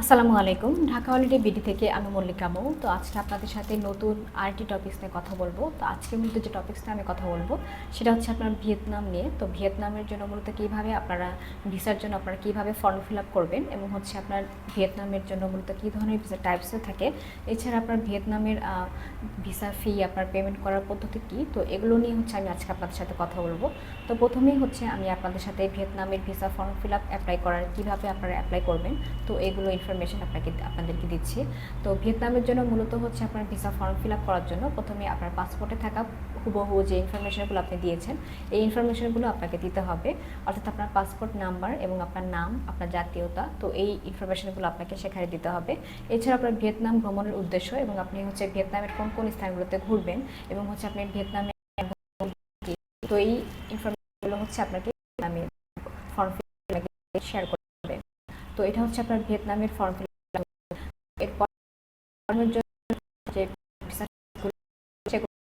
আসসালামু আলাইকুম। Dhaka holiday BD থেকে আমি মল্লিকা মৌ। তো আজকে আপনাদের সাথে নতুন আরেকটি টপিক্স নিয়ে কথা বলব। তো আজকের মূলত যে টপিক্সটা আমি কথা বলব, সেটা হচ্ছে আপনার ভিয়েতনাম নিয়ে। তো ভিয়েতনামের জন্য মূলত কীভাবে আপনারা ভিসার জন্য আপনারা কীভাবে ফর্ম ফিল আপ করবেন এবং হচ্ছে আপনার ভিয়েতনামের জন্য মূলত কী ধরনের ভিসা টাইপসও থাকে। এছাড়া আপনার ভিয়েতনামের ভিসা ফি আপনার পেমেন্ট করার পদ্ধতি কী? তো এগুলো নিয়ে হচ্ছে আমি আজকে আপনাদের সাথে কথা বলব। তো প্রথমেই হচ্ছে আমি আপনাদের সাথে ভিয়েতনামের visa form fill up apply করার, কীভাবে আপনারা অ্যাপ্লাই করবেন। তো এগুলো ইনফরমেশন আপনাকে আপনাদেরকে দিচ্ছি। তো ভিয়েতনামের জন্য মূলত হচ্ছে আপনার ভিসা ফর্ম ফিল আপ করার জন্য প্রথমে আপনার পাসপোর্টে থাকা হুবহু যে ইনফরমেশনগুলো আপনি দিয়েছেন, এই ইনফরমেশনগুলো আপনাকে দিতে হবে। অর্থাৎ আপনার পাসপোর্ট নাম্বার এবং আপনার নাম, আপনার জাতীয়তা, তো এই ইনফরমেশনগুলো আপনাকে সেখানে দিতে হবে। এছাড়া আপনার ভিয়েতনাম ভ্রমণের উদ্দেশ্য এবং আপনি হচ্ছে ভিয়েতনামের কোন কোন স্থানগুলোতে ঘুরবেন এবং হচ্ছে আপনি ভিয়েতনামে তো এই ইনফরমেশনগুলো হচ্ছে আপনাকে আমি ফর্ম শেয়ার তো এটা হচ্ছে আপনার ভিয়েতনামের ফর্ম ফিল জন্য যে ভিসাগুলো সেগুলো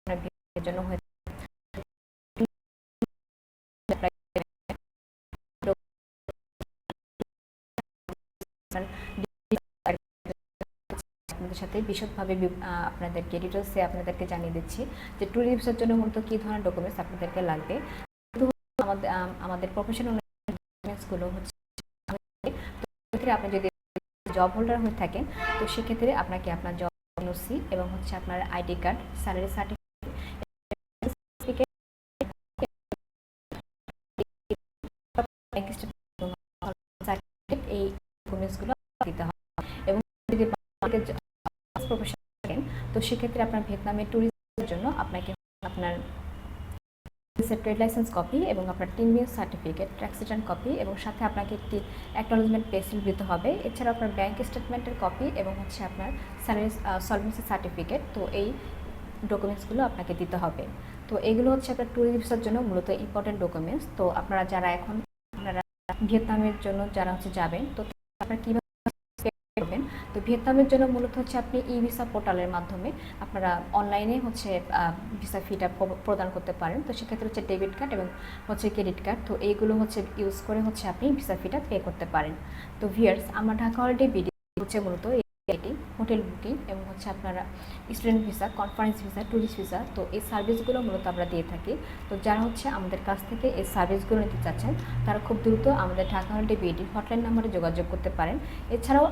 আপনার জন্য হয়ে আপনাদের সাথে বিশদভাবে আপনাদেরকে ডিটেলসে আপনাদেরকে জানিয়ে দিচ্ছি যে ট্যুর ভিসার জন্য মূলত কী ধরনের ডকুমেন্টস আপনাদেরকে লাগবে। আমাদের আমাদের প্রফেশনাল ডকুমেন্টসগুলো হচ্ছে আপনি যদি জব হোল্ডার হয়ে থাকেন, তো সেক্ষেত্রে আপনাকে আপনার জব এবং হচ্ছে আপনার আইডি কার্ড স্যালারি সার্টিফিকেট এই ডকুমেন্টসগুলো দিতে হবে এবং যদি প্রফেশন থাকেন তো সেক্ষেত্রে আপনার ভিয়েতনামের ট্যুরিস্টের জন্য আপনাকে আপনার ট্রেড লাইসেন্স কপি এবং আপনার TIN BS certificate tax return copy এবং সাথে আপনাকে একটি অ্যাকনোলজমেন্ট পেসিল দিতে হবে। এছাড়া আপনার ব্যাংক স্টেটমেন্টের কপি এবং হচ্ছে আপনার স্যালারি সলভেন্সি সার্টিফিকেট তো এই ডকুমেন্টসগুলো আপনাকে দিতে হবে। তো এগুলো হচ্ছে আপনার ট্যুরিস্ট ভিসার জন্য মূলত ইম্পর্টেন্ট ডকুমেন্টস তো আপনারা যারা এখন আপনারা ভিয়েতনামের জন্য যারা হচ্ছে যাবেন, তো আপনারা কীভাবে করবেন। তো ভিয়েতনামের জন্য মূলত হচ্ছে আপনি ই ভিসা পোর্টালের মাধ্যমে আপনারা অনলাইনে হচ্ছে ভিসা ফিটা প্রদান করতে পারেন। তো সেক্ষেত্রে হচ্ছে ডেবিট কার্ড এবং হচ্ছে ক্রেডিট কার্ড। তো এইগুলো হচ্ছে ইউজ করে হচ্ছে আপনি ভিসা ফিটা পে করতে পারেন। তো ভিয়ার্স আমরা ঢাকা হলিডে বিডি হচ্ছে মূলত এটি হোটেল বুকিং এবং হচ্ছে আপনারা student visa, conference visa tourist visa. তো এই সার্ভিসগুলো মূলত আমরা দিয়ে থাকি। তো যারা হচ্ছে আমাদের কাছ থেকে এই সার্ভিসগুলো নিতে চাচ্ছেন, তারা খুব দ্রুত আমাদের ঢাকা হলিডে বিডি হটলাইন নাম্বারে যোগাযোগ করতে পারেন। এছাড়াও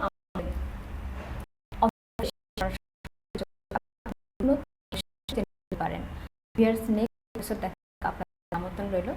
পারেন। ভিয়ার্স নেক্সট এপিসোড দেখা আপনার আমন্ত্রণ রইল।